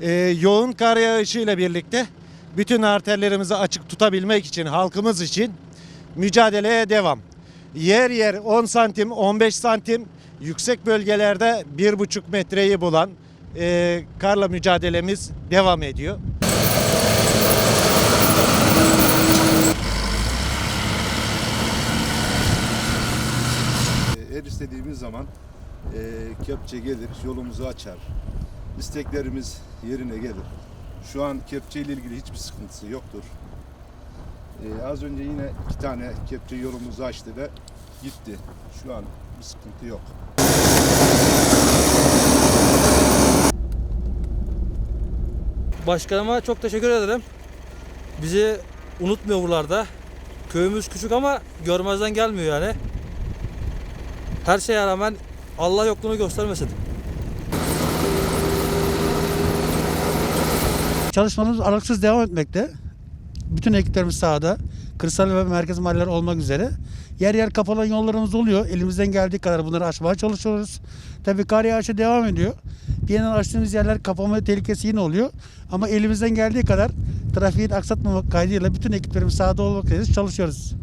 Ee, yoğun kar yağışıyla birlikte bütün arterlerimizi açık tutabilmek için, halkımız için mücadeleye devam. Yer yer 10 santim, 15 santim yüksek bölgelerde 1,5 metreyi bulan e, karla mücadelemiz devam ediyor. Her istediğimiz zaman e, kepçe gelir, yolumuzu açar. İsteklerimiz yerine gelir. Şu an kepçe ile ilgili hiçbir sıkıntısı yoktur. E, az önce yine iki tane kepçe yolumuzu açtı ve gitti. Şu an bir sıkıntı yok. Başkanıma çok teşekkür ederim. Bizi unutmuyor buralarda. Köyümüz küçük ama görmezden gelmiyor yani. Her şeye rağmen Allah yokluğunu göstermesin. Çalışmalarımız aralıksız devam etmekte. Bütün ekiplerimiz sahada. Kırsal ve merkez mahalleler olmak üzere. Yer yer kapanan yollarımız oluyor. Elimizden geldiği kadar bunları açmaya çalışıyoruz. Tabii kar yağışı devam ediyor. Bir yandan açtığımız yerler kapama tehlikesi yine oluyor. Ama elimizden geldiği kadar trafiği aksatmamak kaydıyla bütün ekiplerimiz sahada olmak üzere çalışıyoruz.